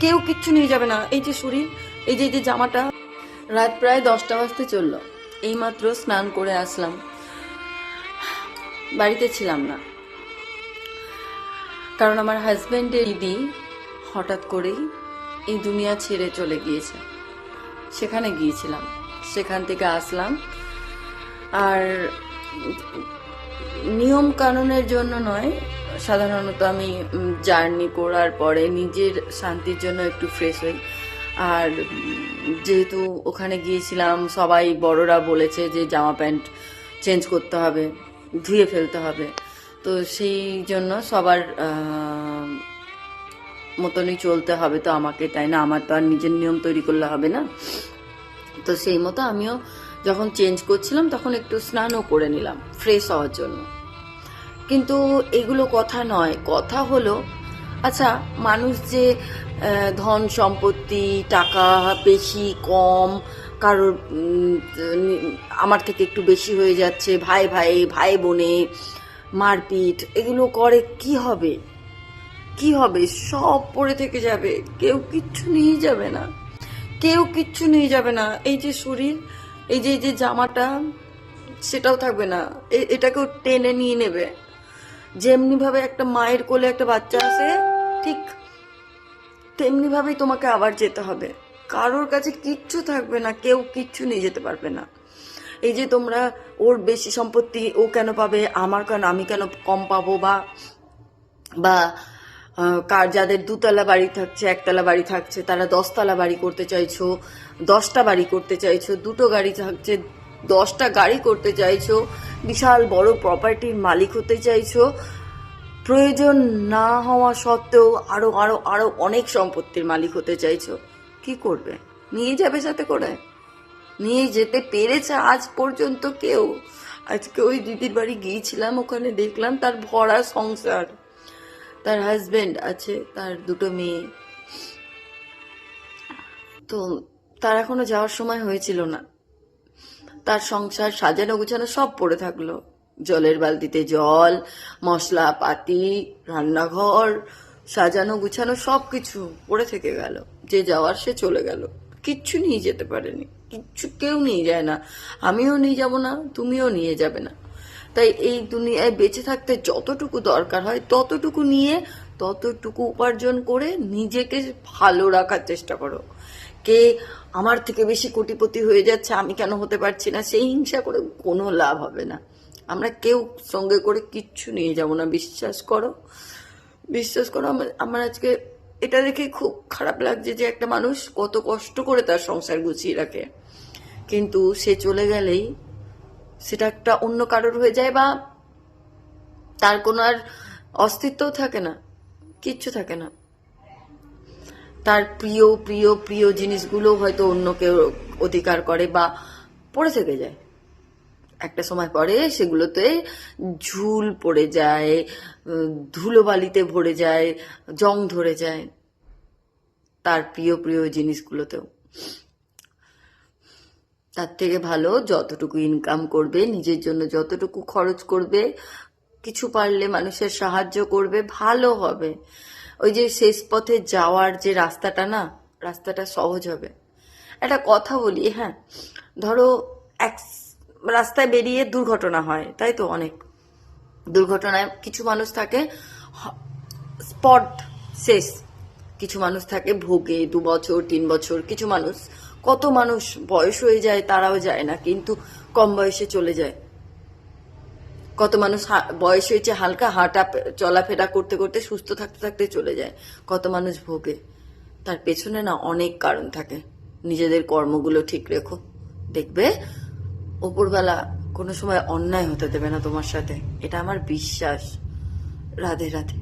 কেউ কিচ্ছু নিয়ে যাবে না। এই যে শরীর, এই যে এই যে জামাটা। রাত প্রায় দশটা বাজতে চলল। এইমাত্র স্নান করে আসলাম। বাড়িতে ছিলাম না। কারণ আমার হাজব্যান্ডের দিদি হঠাৎ করেই এই দুনিয়া ছেড়ে চলে গিয়েছে। সেখানে গিয়েছিলাম। সেখান থেকে আসলাম। আর নিয়ম কানুনের জন্য নয় সাধারণত আমি জার্নি করার পরে নিজের শান্তির জন্য একটু ফ্রেশ হই। আর যেহেতু ওখানে গিয়েছিলাম, সবাই বড়রা বলেছে যে জামা প্যান্ট চেঞ্জ করতে হবে, ধুয়ে ফেলতে হবে। তো সেই জন্য সবার মতনই চলতে হবে তো আমাকে, তাই না? আমার তো আর নিজের নিয়ম তৈরি করলে হবে না। তো সেই মতো আমিও যখন চেঞ্জ করছিলাম, তখন একটু স্নানও করে নিলাম ফ্রেশ হওয়ার জন্য। কিন্তু এগুলো কথা নয়। কথা হলো আচ্ছা মানুষ যে ধন সম্পত্তি, টাকা বেশি, কম, কারোর আমার থেকে একটু বেশি হয়ে যাচ্ছে, ভাই ভাই ভাই বোনে, মারপিট, এগুলো করে কি হবে? কি হবে? সব পড়ে থেকে যাবে। কেউ কিচ্ছু নিয়ে যাবে না। কেউ কিচ্ছু নিয়ে যাবে না। এই যে শরীর, এই যে এই যে জামাটা, সেটাও থাকবে না। এটাকেও টেনে নিয়ে নেবে। যেমনি ভাবে একটা মায়ের কোলে একটা বাচ্চা আসে, ঠিক তেমনি ভাবেই তোমাকে আবার যেতে হবে। কারোর কাছে কিচ্ছু থাকবে না, কেউ কিচ্ছু নিয়ে যেতে পারবে না। এই যে তোমরা ওর বেশি সম্পত্তি ও কেন পাবে, আমার কেন, আমি কেন কম পাবো বা বা কার যাদের দুতলা বাড়ি থাকছে, একতলা বাড়ি থাকছে, তারা দশতলা বাড়ি করতে চাইছো, দশটা বাড়ি করতে চাইছো, দুটো গাড়ি থাকছে, দশটা গাড়ি করতে চাইছো বিশাল বড় প্রপার্টির মালিক হতে চাইছো। প্রয়োজন না হওয়া সত্ত্বেও আরও আরও আরও অনেক সম্পত্তির মালিক হতে চাইছো। কি করবে? নিয়ে যাবে সাথে করে? নিয়ে যেতে পেরেছে আজ পর্যন্ত কেউ? আজকে ওই দিদির বাড়ি গিয়েছিলাম, ওখানে দেখলাম তার ভরা সংসার। তার হাজবেন্ড আছে, তার দুটো মেয়ে। তো তার এখনও যাওয়ার সময় হয়েছিল না। তার সংসার সাজানো গুছানো সব পড়ে থাকল। জলের বালতিতে জল, মশলা পাতি, রান্নাঘর, সাজানো গুছানো সব কিছু পড়ে থেকে গেল। যে যাওয়ার সে চলে গেল। কিচ্ছু নিয়ে যেতে পারেনি। কিচ্ছু কেউ নিয়ে যায় না। আমিও নিয়ে যাব না, তুমিও নিয়ে যাবে না। তাই এই দুনিয়ায় বেঁচে থাকতে যতটুকু দরকার হয় ততটুকু নিয়ে, ততটুকু উপার্জন করে নিজেকে ভালো রাখার চেষ্টা করো। কে আমার থেকে বেশি কোটিপতি হয়ে যাচ্ছে, আমি কেন হতে পারছি না? সেই হিংসা করে কোনো লাভ হবে না। আমরা কেউ সঙ্গে করে কিচ্ছু নিয়ে যাব না। বিশ্বাস করো বিশ্বাস করো, আমার আমার আজকে এটা দেখে খুব খারাপ লাগছে যে একটা মানুষ কত কষ্ট করে তার সংসার গুছিয়ে রাখে। কিন্তু সে চলে গেলেই সেটা একটা অন্য কারোর হয়ে যায় বা তার কোনো আর অস্তিত্বও থাকে না, কিচ্ছু থাকে না। তার প্রিয় প্রিয় প্রিয় জিনিসগুলো হয়তো অন্য কেউ অধিকার করে বা পড়ে থেকে যায়। একটা সময় পরে সেগুলোতে ঝুল পড়ে যায়, ধুলোবালিতে ভরে যায়, জং ধরে যায় তার প্রিয় প্রিয় জিনিসগুলোতেও। তার থেকে ভালো যতটুকু ইনকাম করবে, নিজের জন্য যতটুকু খরচ করবে, কিছু পারলে মানুষের সাহায্য করবে, ভালো হবে। ওই যে শেষ পথে যাওয়ার যে রাস্তাটা না, রাস্তাটা সহজ হবে। একটা কথা বলি হ্যাঁ ধরো এক রাস্তায় বেরিয়ে দুর্ঘটনা হয়, তাই তো অনেক। দুর্ঘটনায় কিছু মানুষ থাকে স্পট শেষ। কিছু মানুষ থাকে ভোগে দু বছর, তিন বছর, কিছু মানুষ, কত মানুষ বয়স হয়ে যায় তারাও যায় না, কিন্তু কম বয়সে চলে যায়। কত মানুষ বয়স হয়েছে হালকা, হাঁটা, চলাফেরা করতে করতে সুস্থ থাকতে থাকতে চলে যায়। কত মানুষ ভোগে। তার পেছনে না অনেক কারণ থাকে। নিজেদের কর্মগুলো ঠিক রেখো। দেখবে ওপরবেলা কোনো সময় অন্যায় হতে দেবে না তোমার সাথে। এটা আমার বিশ্বাস। রাধে রাধে।